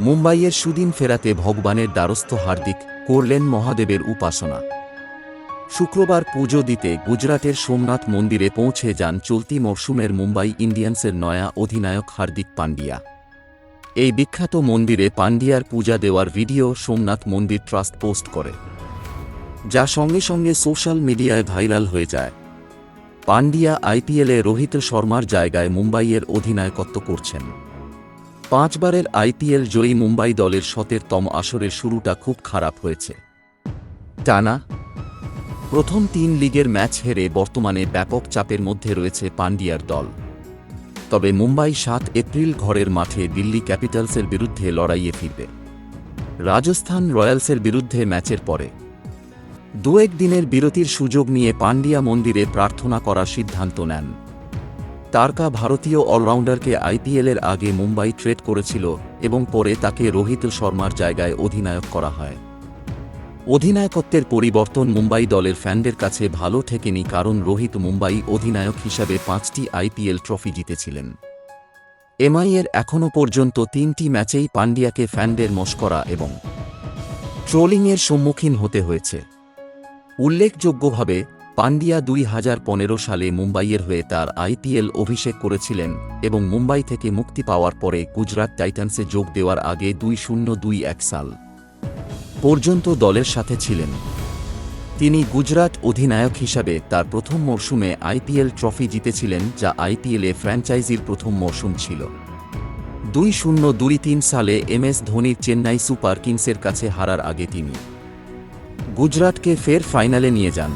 মুম্বাইয়ের সুদিন ফেরাতে ভগবানের দ্বারস্থ হার্দিক করলেন মহাদেবের উপাসনা। শুক্রবার পুজো দিতে গুজরাটের সোমনাথ মন্দিরে পৌঁছে যান চলতি মরশুমের মুম্বাই ইন্ডিয়ান্সের নয়া অধিনায়ক হার্দিক পান্ডিয়া এই বিখ্যাত মন্দিরে পান্ডিয়ার পূজা দেওয়ার ভিডিও সোমনাথ মন্দির ট্রাস্ট পোস্ট করে। যা সঙ্গে সঙ্গে সোশ্যাল মিডিয়ায় ভাইরাল হয়ে যায়। পান্ডিয়া আইপিএলে রোহিত শর্মার জায়গায় মুম্বাইয়ের অধিনায়কত্ব করছেন। পাঁচবারের আইপিএল জয়ী মুম্বাই দলের শতেরতম আসরের শুরুটা খুব খারাপ হয়েছে। টানা প্রথম তিন লিগের ম্যাচ হেরে বর্তমানে ব্যাপক চাপের মধ্যে রয়েছে পান্ডিয়ার দল। তবে মুম্বাই সাত এপ্রিল ঘরের মাঠে দিল্লি ক্যাপিটালসের বিরুদ্ধে লড়াইয়ে ফিরবে। রাজস্থান রয়্যালসের বিরুদ্ধে ম্যাচের পরে। দু এক দিনের বিরতির সুযোগ নিয়ে পান্ডিয়া মন্দিরে প্রার্থনা করার সিদ্ধান্ত নেন। তারকা ভারতীয় অলরাউন্ডারকে আইপিএলের আগে মুম্বাই ট্রেড করেছিল এবং পরে তাকে রোহিত শর্মার জায়গায় অধিনায়ক করা হয়। অধিনায়কত্বের পরিবর্তন মুম্বাই দলের ফ্যানদের কাছে ভালো ঠেকেনি কারণ রোহিত মুম্বাই অধিনায়ক হিসাবে পাঁচটি আইপিএল ট্রফি জিতেছিলেন। এমআইয়ের এখনও পর্যন্ত তিনটি ম্যাচেই পান্ডিয়াকে ফ্যানদের মস্করা এবং ট্রোলিংয়ের সম্মুখীন হতে হয়েছে। উল্লেখযোগ্যভাবে পান্ডিয়া দুই হাজার পনেরো সালে মুম্বাইয়ের হয়ে তার আইপিএল অভিষেক করেছিলেন এবং মুম্বাই থেকে মুক্তি পাওয়ার পরে গুজরাট টাইটান্সে যোগ দেওয়ার আগে দুই শূন্য দুই এক সাল পর্যন্ত দলের সাথে ছিলেন। তিনি গুজরাট অধিনায়ক হিসাবে তার প্রথম মরশুমে আইপিএল ট্রফি জিতেছিলেন, যা আইপিএলে ফ্র্যাঞ্চাইজির প্রথম মরশুম ছিল। দুই শূন্য দুই তিন সালে এম এস ধোনির চেন্নাই সুপার কিংসের কাছে হারার আগে তিনি গুজরাটকে ফের ফাইনালে নিয়ে যান।